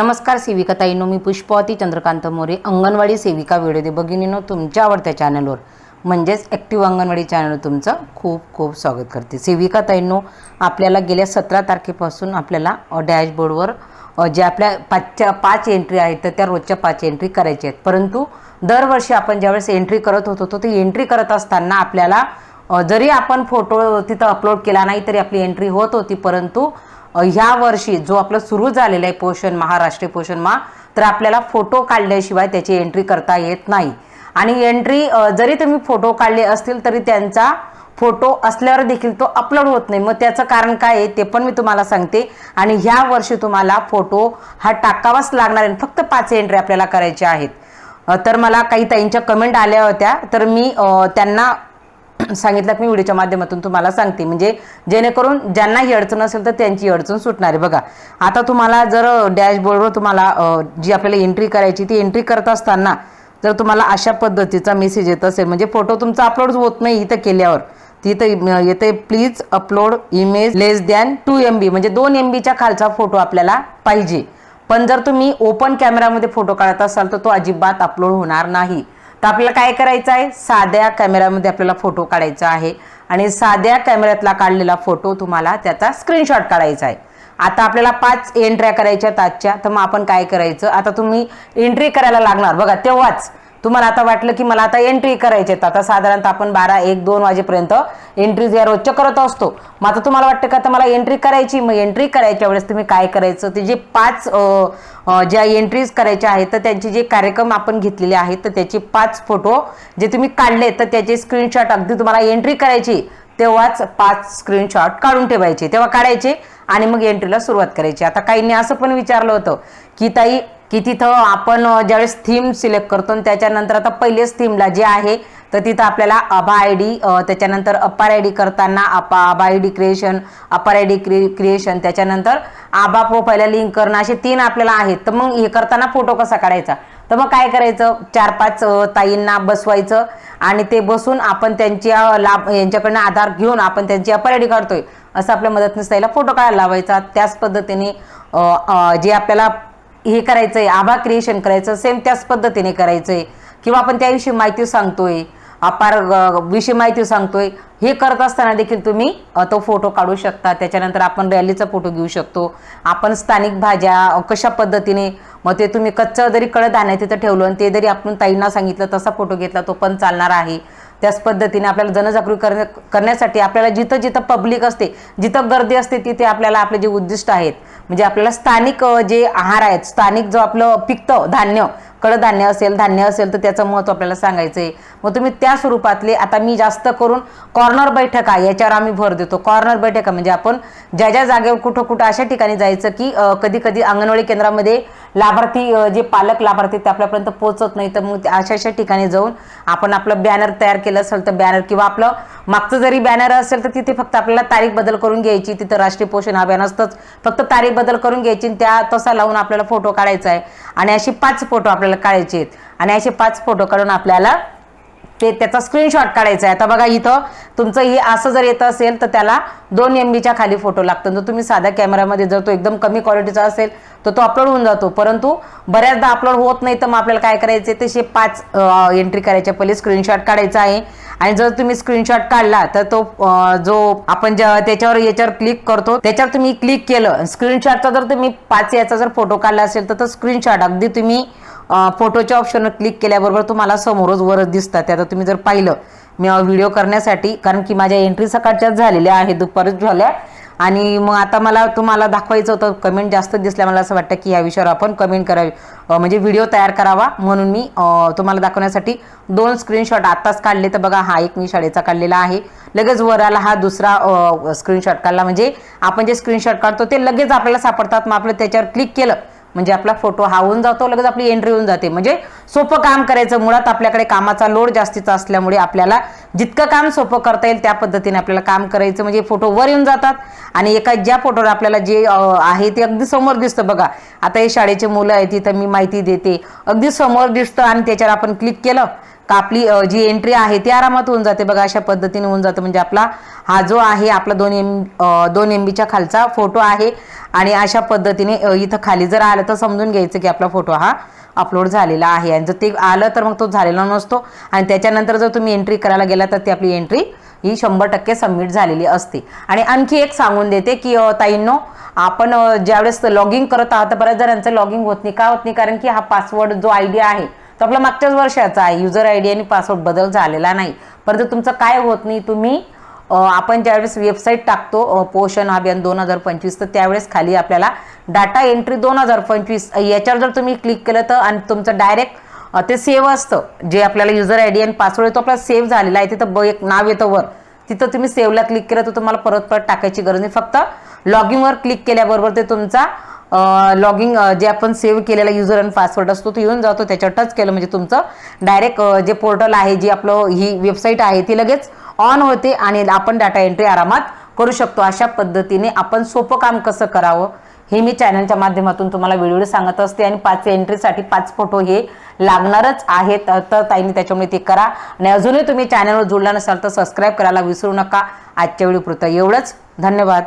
नमस्कार सेविका ताईनो मी पुष्पवती चंद्रकांत मोरे अंगणवाडी सेविका व्हिडिओ दे भगिनीनो तुमच्या आवडत्या चॅनलवर म्हणजेच ॲक्टिव्ह अंगणवाडी चॅनल तुमचं खूप खूप स्वागत करते. सेविकाताईंनो आपल्याला गेल्या सतरा तारखेपासून आपल्याला डॅशबोर्डवर जे आपल्या पाचच्या पाच एंट्री आहेत तर त्या रोजच्या पाच एंट्री करायच्या आहेत. परंतु दरवर्षी आपण ज्यावेळेस एंट्री करत होतो तर ती एंट्री करत असताना आपल्याला जरी आपण फोटो तिथं अपलोड केला नाही तरी आपली एंट्री होत होती. परंतु ह्या वर्षी जो आपलं सुरू झालेलं आहे पोषण महाराष्ट्रीय पोषण मा तर आपल्याला फोटो काढल्याशिवाय त्याची एंट्री करता येत नाही. आणि एंट्री जरी तुम्ही फोटो काढले असतील तरी त्यांचा फोटो असल्यावर देखील तो अपलोड होत नाही. मग त्याचं कारण काय आहे ते पण मी तुम्हाला सांगते. आणि ह्या वर्षी तुम्हाला फोटो हा टाकावाच लागणार आहे फक्त पाच एंट्री आपल्याला करायच्या आहेत. तर मला काही ताईंच्या कमेंट आल्या होत्या. तर मी त्यांना सांगितलं की मी व्हिडिओच्या माध्यमातून तुम्हाला सांगते. म्हणजे जेणेकरून ज्यांना ही अडचण असेल तर त्यांची अडचण सुटणार आहे. बघा आता तुम्हाला जर डॅशबोर्डवर तुम्हाला जी आपल्याला एंट्री करायची ती एंट्री करत असताना जर तुम्हाला अशा पद्धतीचा मेसेज येत असेल म्हणजे फोटो तुमचा अपलोड होत नाही इथं केल्यावर तिथं येते please upload image less than two M B म्हणजे दोन एम बीच्या खालचा फोटो आपल्याला पाहिजे. पण जर तुम्ही ओपन कॅमेरामध्ये फोटो काढत असाल तर तो अजिबात अपलोड होणार नाही. तर आपल्याला काय करायचं आहे? साध्या कॅमेऱ्यामध्ये आपल्याला फोटो काढायचा आहे. आणि साध्या कॅमेऱ्यातला काढलेला फोटो तुम्हाला त्याचा स्क्रीनशॉट काढायचा आहे. आता आपल्याला पाच एंट्र्या करायच्या आजच्या. तर मग आपण काय करायचं? आता तुम्ही एंट्री करायला लागणार. बघा तेव्हाच तुम्हाला आता वाटलं की मला आता एंट्री करायची आहेत. आता साधारणतः आपण बारा एक दोन वाजेपर्यंत एंट्रीज या रोजच्या करत असतो. मग आता तुम्हाला वाटतं का आता मला एंट्री करायची? मग एंट्री करायच्या वेळेस तुम्ही काय करायचं? ते जे पाच ज्या एंट्रीज करायच्या आहेत तर त्यांचे जे कार्यक्रम आपण घेतलेले आहेत तर त्याचे पाच फोटो जे तुम्ही काढले तर त्याचे स्क्रीनशॉट अगदी तुम्हाला एंट्री करायची तेव्हाच पाच स्क्रीनशॉट काढून ठेवायचे. तेव्हा काढायचे आणि मग एंट्रीला सुरुवात करायची. आता काहींनी असं पण विचारलं होतं की ताई की तिथं आपण ज्यावेळेस थीम सिलेक्ट करतो आणि त्याच्यानंतर आता पहिलेच थीमला जे आहे तर तिथं आपल्याला अभा आय डी त्याच्यानंतर अपार आय डी करताना अपा ABHA I D creation APAAR I D creation त्याच्यानंतर आभा प्रोफाईलला लिंक करणं असे तीन आपल्याला आहेत. तर मग हे करताना फोटो कसा काढायचा? तर मग काय करायचं? चार पाच ताईंना बसवायचं आणि ते बसून आपण त्यांच्या लाभ यांच्याकडनं आधार घेऊन आपण त्यांची अपार आय डी काढतोय. असं आपल्या मदतनीस ताईला फोटो काढायला लावायचा. त्याच पद्धतीने जे आपल्याला हे करायचंय आभा क्रिएशन करायचं सेम त्याच पद्धतीने करायचंय. किंवा आपण त्याविषयी माहिती सांगतोय अपार विषयी माहिती सांगतोय हे करत असताना देखील तुम्ही तो फोटो काढू शकता. त्याच्यानंतर आपण रॅलीचा फोटो घेऊ शकतो. आपण स्थानिक भाज्या कशा पद्धतीने मग ते तुम्ही कच्चं जरी कडधान्य तिथं ठेवलं आणि ते जरी आपण ताईंना सांगितलं तसा फोटो घेतला तो पण चालणार आहे. त्याच पद्धतीने आपल्याला जनजागृती करण्या करण्यासाठी आपल्याला जिथं जिथं पब्लिक असते जिथं गर्दी असते तिथे आपल्याला आपले जे उद्दिष्ट आहेत म्हणजे आपल्याला स्थानिक जे आहार आहेत स्थानिक जो आपलं पिकतं धान्य कडधान्य असेल धान्य असेल तर त्याचं महत्त्व आपल्याला सांगायचं आहे मग तुम्ही त्या स्वरूपातले आता मी जास्त करून कॉर्नर बैठका याच्यावर आम्ही भर देतो. कॉर्नर बैठका म्हणजे आपण ज्या ज्या जागेवर कुठं कुठं अशा ठिकाणी जायचं की कधी कधी अंगणवाडी केंद्रामध्ये लाभार्थी जे पालक लाभार्थी ते आपल्यापर्यंत पोहोचत नाही. तर मग अशा अशा ठिकाणी जाऊन आपण आपलं बॅनर तयार केलं असेल तर बॅनर किंवा आपलं मागचं जरी बॅनर असेल तर तिथे फक्त आपल्याला तारीख बदल करून घ्यायची. तिथं राष्ट्रीय पोषण अभियान असतंच. फक्त तारीख बदल करून घ्यायची आणि त्या तसा लावून आपल्याला फोटो काढायचा आहे. आणि अशी पाच फोटो आपल्याला काढायचे आहेत. आणि असे पाच फोटो काढून आपल्याला ते त्याचा स्क्रीनशॉट काढायचा आहे. आता बघा इथं तुमचं हे असं जर येत असेल तर त्याला दोन एम बीच्या खाली फोटो लागतो जर तुम्ही साध्या कॅमेरामध्ये जर तो एकदम कमी क्वालिटीचा असेल तर तो अपलोड होऊन जातो. परंतु बऱ्याचदा अपलोड होत नाही तर मग आपल्याला काय करायचे तसे पाच एंट्री करायच्या पहिले स्क्रीनशॉट काढायचा आहे. आणि जर तुम्ही स्क्रीनशॉट काढला तर तो जो आपण ज्या त्याच्यावर याच्यावर क्लिक करतो त्याच्यावर तुम्ही क्लिक केलं. स्क्रीनशॉटचा जर तुम्ही पाच याचा जर फोटो काढला असेल तर तो स्क्रीनशॉट अगदी तुम्ही फोटोच्या ऑप्शनवर क्लिक केल्याबरोबर तुम्हाला समोरच वरच दिसतात. त्यात तुम्ही जर पाहिलं मी व्हिडिओ करण्यासाठी कारण की माझ्या एंट्री सकाळच्याच झालेल्या आहेत दुपारच झाल्या. आणि मग आता मला तुम्हाला दाखवायचं होतं कमेंट जास्त दिसल्या मला असं वाटतं की या विषयावर आपण कमेंट करावी. म्हणजे व्हिडिओ तयार करावा. म्हणून मी तुम्हाला दाखवण्यासाठी दोन स्क्रीनशॉट आत्ताच काढले. तर बघा हा एक मी शाळेचा काढलेला आहे. लगेच वर आला हा दुसरा स्क्रीनशॉट काढला. म्हणजे आपण जे स्क्रीनशॉट काढतो ते लगेच आपल्याला सापडतात. मग आपलं त्याच्यावर क्लिक केलं म्हणजे आपला फोटो हा होऊन जातो लगेच आपली एंट्री होऊन जाते. म्हणजे सोपं काम करायचं मुळात आपल्याकडे कामाचा लोड जास्तीचा असल्यामुळे आपल्याला जितकं काम सोपं करता येईल त्या पद्धतीने आपल्याला काम करायचं. म्हणजे फोटो वर येऊन जातात आणि एका ज्या फोटोवर आपल्याला जे आहे ते अगदी समोर दिसतं. बघा आता हे शाळेचे मुलं आहेत तिथं मी माहिती देते. अगदी समोर दिसतं आणि त्याच्यावर आपण क्लिक केलं तर आपली जी एंट्री आहे ती आरामात होऊन जाते. बघा अशा पद्धतीने होऊन जातं. म्हणजे आपला हा जो आहे आपला दोन एम दोन एम बीच्या खालचा फोटो आहे. आणि अशा पद्धतीने इथं खाली जर आलं तर समजून घ्यायचं की आपला फोटो हा अपलोड झालेला आहे. आणि जर ते आलं तर मग तो झालेला नसतो. आणि त्याच्यानंतर जर तुम्ही एंट्री करायला गेला तर ती आपली एंट्री ही शंभर टक्के सबमिट झालेली असते. आणि आणखी एक सांगून देते की ताईंनो आपण ज्यावेळेस लॉगिंग करत आहात तर बऱ्याच जणांचं लॉगिंग होत नाही. का होत नाही? कारण की हा पासवर्ड जो आय डी आहे तो आपला मागच्याच वर्षाचा आहे युजर आय डी आणि पासवर्ड बदल झालेला नाही. परंतु तुमचं काय होत नाही तुम्ही आपण ज्यावेळेस वेबसाईट टाकतो पोषण अभियान दोन हजार पंचवीस तर त्यावेळेस खाली आपल्याला डाटा एंट्री दोन हजार पंचवीस याच्यावर जर तुम्ही क्लिक केलं तर आणि तुमचं डायरेक्ट ते सेव्ह असतं. जे आपल्याला युजर आय डी आणि पासवर्ड आहे तो आपला सेव्ह झालेला आहे. तिथं ब एक नाव येतं वर. तिथं तुम्ही सेव्हला क्लिक केलं तर तुम्हाला परत परत टाकायची गरज नाही. फक्त लॉग इनवर क्लिक केल्याबरोबर ते तुमचा लॉगिंग जे आपण सेव्ह केलेला युजर आणि पासवर्ड असतो तो येऊन जातो. त्याच्यावर टच केलं म्हणजे तुमचं डायरेक्ट जे पोर्टल आहे जी आपलं ही वेबसाईट आहे ती लगेच ऑन होते आणि आपण डाटा एंट्री आरामात करू शकतो. अशा पद्धतीने आपण सोपं काम कसं करावं हे मी चॅनलच्या माध्यमातून तुम्हाला वेळोवेळी सांगत असते. आणि पाच एंट्रीसाठी पाच फोटो हे लागणारच आहेत. तर ताईने त्याच्यामुळे ते करा. आणि अजूनही तुम्ही चॅनलवर जोडला नसाल तर सबस्क्राईब करायला विसरू नका. आजच्या वेळी पुरतं. एवढंच. धन्यवाद.